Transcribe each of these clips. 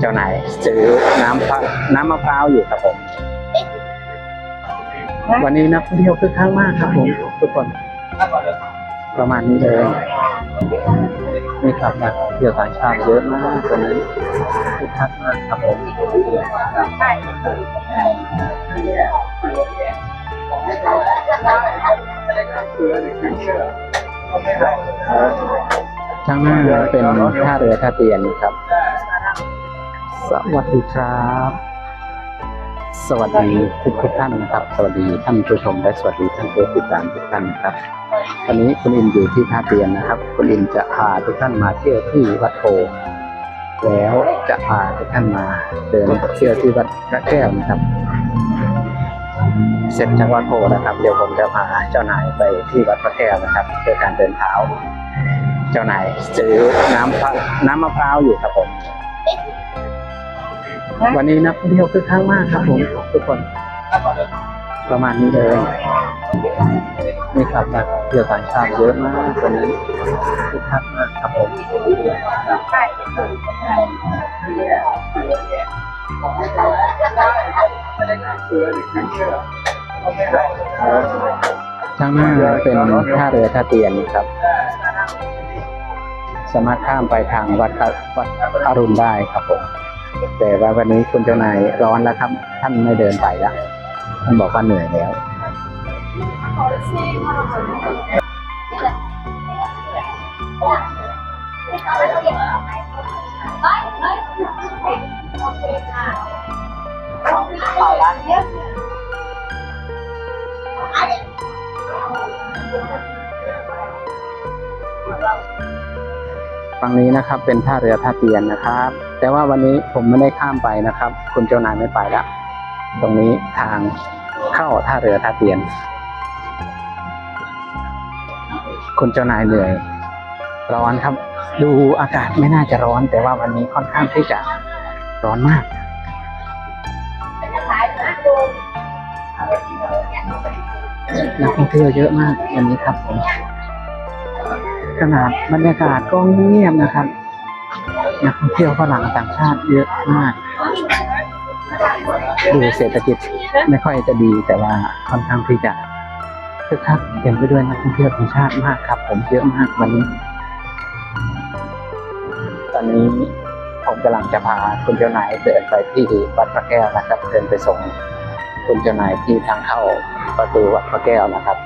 เจ้านายซื้อน้ำพะน้ำมะพร้าวอยู่ครับผม วันนี้นักท่องเที่ยวคึกคักมากครับผมทุกคน ประมาณนี้เลยนี่ครับนักท่องเที่ยวต่างชาติเยอะมากวันนี้คึกคักมากครับผมข้างหน้าเป็นท่าเรือท่าเตียนครับ สวัสดีครับ สวัสดีทุกทุกท่านนะครับ สวัสดีท่านผู้ชมและสวัสดีท่านผู้ติดตามทุกท่านนะครับวันนี้คุณอินอยู่ที่ท่าเตียนนะครับคุณอินจะพาทุกท่านมาเที่ยวที่วัดโพแล้วจะพาทุกท่านมาเดินเที่ยวที่วัดพระแก้วนะครับ เสร็จจากวัดโพนะครับ เดี๋ยวผมจะพาเจ้านายไปที่วัดพระแก้วนะครับโดยการเดินเท้า เจ้านายซื้อน้ำน้ำมะพร้าวอยู่ครับผม วันนี้นักท่องเที่ยวคึกคักมากครับผมทุกคน ประมาณนี้เลยนี่ครับนักท่องเที่ยวต่างชาติเยอะมากวันนี้คึกคักมากครับผมข้างหน้าเป็นท่าเรือท่าเตียนครับ สามารถข้ามไปทางวัดวัดอรุณได้ครับผม แต่ว่าวันนี้คุณเจ้านายร้อนแล้วครับ ท่านไม่เดินไปแล้วท่านบอกว่าเหนื่อยแล้ว ฝั่งนี้นะครับเป็นท่าเรือท่าเตียนนะครับ แต่ว่าวันนี้ผมไม่ได้ข้ามไปนะครับ คุณเจ้านายไม่ไปแล้วตรงนี้ทางเข้าท่าเรือท่าเตียน คุณเจ้านายเหนื่อยร้อนครับ ดูอากาศไม่น่าจะร้อน แต่ว่าวันนี้ค่อนข้างที่จะร้อนมากนักท่องเที่ยวเยอะมากวันนี้ครับผม ขนาดบรรยากาศก็เงียบนะครับนักท่องเที่ยวฝรั่งต่างชาติเยอะมาก ดูเศรษฐกิจไม่ค่อยจะดีแต่ว่าค่อนข้างที่จะคึกคักเต็มไปด้วยนักท่องเที่ยวต่างชาติมากครับ ผมเยอะมากวันนี้ ตอนนี้ผมกำลังจะพาคุณเจ้านายเดินไปที่วัดพระแก้วนะครับเดินไปส่งคุณเจ้านายที่ทางเข้าประตูวัดพระแก้วนะครับ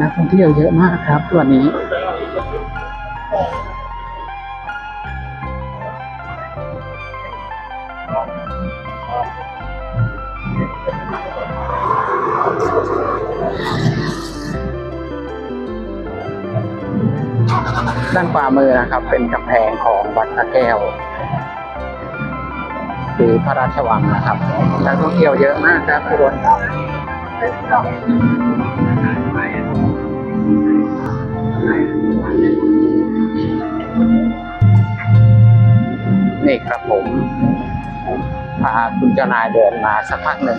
นักท่องเที่ยวเยอะมากครับวันนี้ด้านขวามือนะครับ เป็นกำแพงของวัดพระแก้วคือพระราชวังนะครับนักท่องเที่ยวเยอะมากครับทุกคน นี่ครับผมพาคุณเจ้านายเดินมาสักพักหนึ่ง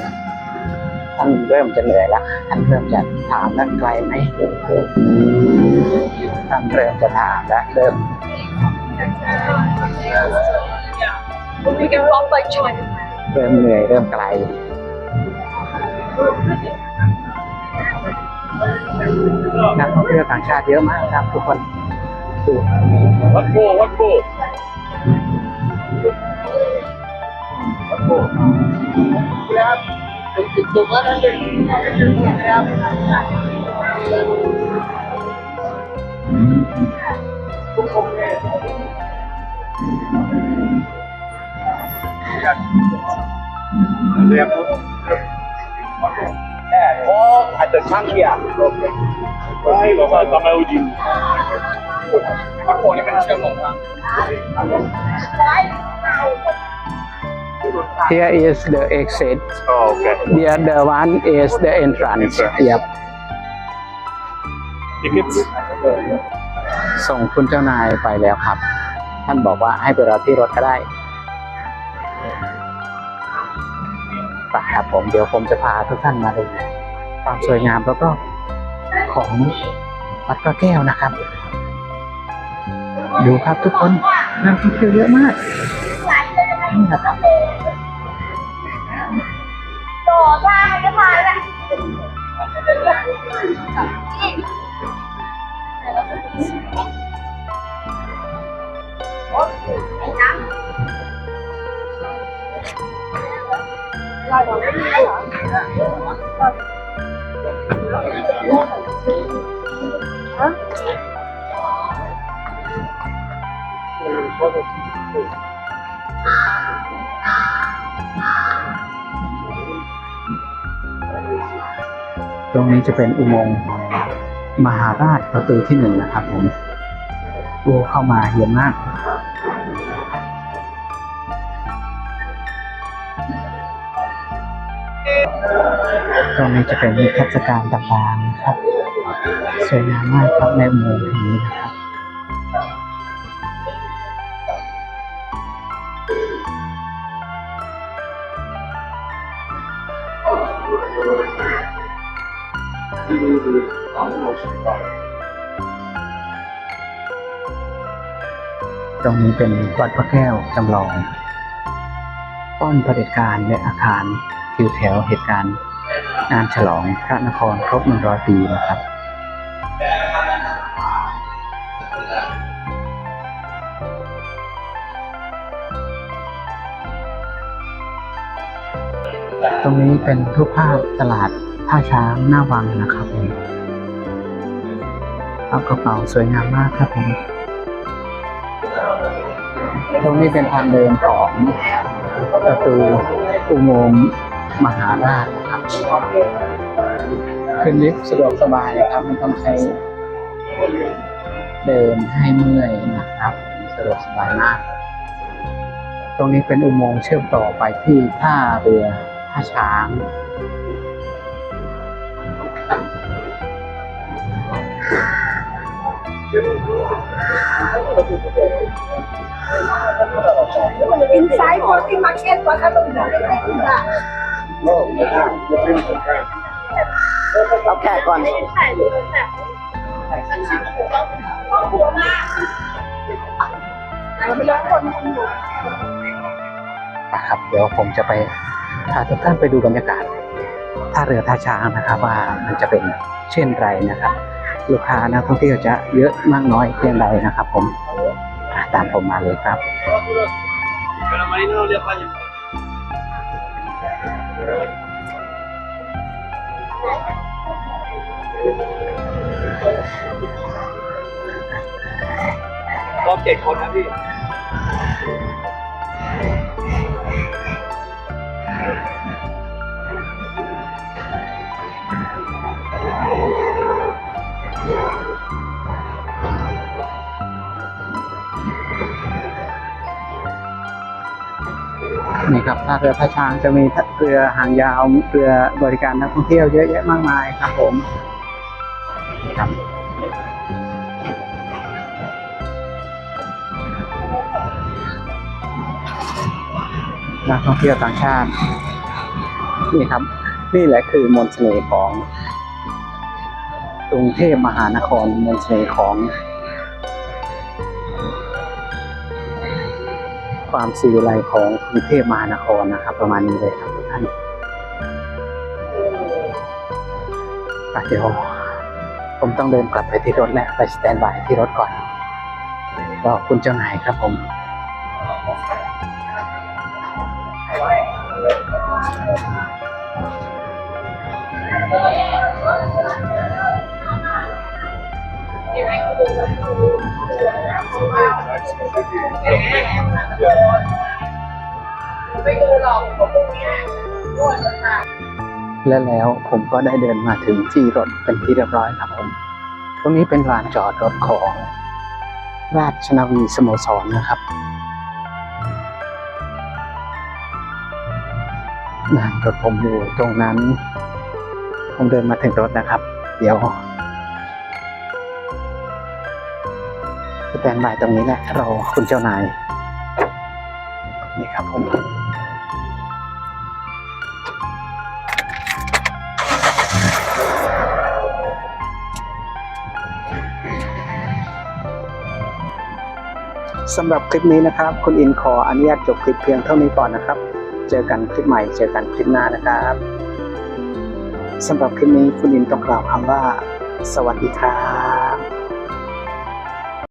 ท่านเริ่มจะเหนื่อยแล้วท่านเริ่มจะถามแล้วไกลไหมท่านเริ่มจะถามแล้วเริ่ม We can walk like China. เริ่มเหนื่อยเริ่มไกล นักท่องเที่ยวต่างชาติเยอะมากครับทุกคนดู What for? What for? What for? เรียบโอ้อาจจะช่างเกียร์ใช่เราก็ทำไมอุจิพักโคนี่เป็นเชื่อมของทาง Here is the exit Oh, okay. the other one is the entrance Entrance. yep Tickets? ส่งคุณเจ้านายไปแล้วครับ ท่านบอกว่าให้ไปรอที่รถก็ได้ไปครับผมเดี๋ยวผมจะพาทุกท่านมาดูความสวยงามรอบๆของวัดพระแก้วนะครับ ดูครับทุกคนนักท่องเที่ยวเยอะมาก นี่ครับโดดว่ามันจะมา นี้จะเป็นอุโมงค์มหาราชประตูที่หนึ่งนะครับผมโอ้เข้ามาเยอะมากตรงนี้จะเป็นนิทรรศการต่างๆนะครับ สวยงามมากครับในอุโมงค์แห่งนี้นะครับ ตรงนี้เป็นวัดพระแก้วจำลอง ป้อมเผด็จการและอาคารทิวแถวเหตุการณ์งานฉลองพระนครครบ 100 ปีนะครับตรงนี้เป็นรูปภาพตลาด ท่าช้างหน้าวังนะครับผมเอากระเป๋าสวยงามมากครับผมตรงนี้เป็นทางเดินของประตูอุโมงค์มหาราชนะครับขึ้นลิฟต์สะดวกสบายครับไม่ต้องใช้เดินให้เมื่อยนะครับสะดวกสบายมาก ตรงนี้เป็นอุโมงค์เชื่อมต่อไปที่ท่าเรือท่าช้าง ถ่ายรูปแบบครอบครัวมากเราไปร้องคนคนอยู่นะครับ เดี๋ยวผมจะไปพาทุกท่านไปดูบรรยากาศท่าเรือท่าช้างนะครับ ว่ามันจะเป็นเช่นไรนะครับ ลูกค้านักท่องเที่ยวจะเยอะมากน้อยเพียงใดนะครับผมตามผมมาเลยครับรอบเจ็ดคนนะพี่ นี่ครับท่าเรือท่าช้างจะมีเรือหางยาวเรือบริการนักท่องเที่ยวเยอะแยะมากมายครับผมครับนักท่องเที่ยวต่างชาติ นี่ครับ นี่แหละคือมนต์เสน่ห์ของกรุงเทพมหานครมนต์เสน่ห์ของ ความสีวิไลของกรุงเทพมหานครนะครับ ประมาณนี้เลยครับทุกท่านอ่เดี๋ยวผมต้องเดินกลับไปที่รถและไปสแตนบายที่รถก่อนรอคุณเจ้านายครับผม ไม่ดูหรอกพวกนี้นวดค่ะและแล้วผมก็ได้เดินมาถึงที่รถเป็นที่เรียบร้อยครับผมตรงนี้เป็นลานจอดรถของราชนาวีสโมสรนะครับลานรถผมอยู่ตรงนั้น ผมเดินมาถึงรถนะครับ เดี๋ยว ตนบายตรงนี้แหละรอคุณเจ้านาย นี่ครับผมสำหรับคลิปนี้นะครับ คุณอินขออนุญาตจบคลิปเพียงเท่านี้ก่อนนะครับ เจอกันคลิปใหม่ เจอกันคลิปหน้านะครับสำหรับคลิปนี้คุณอินต้องกล่าวคำว่า สวัสดีครับ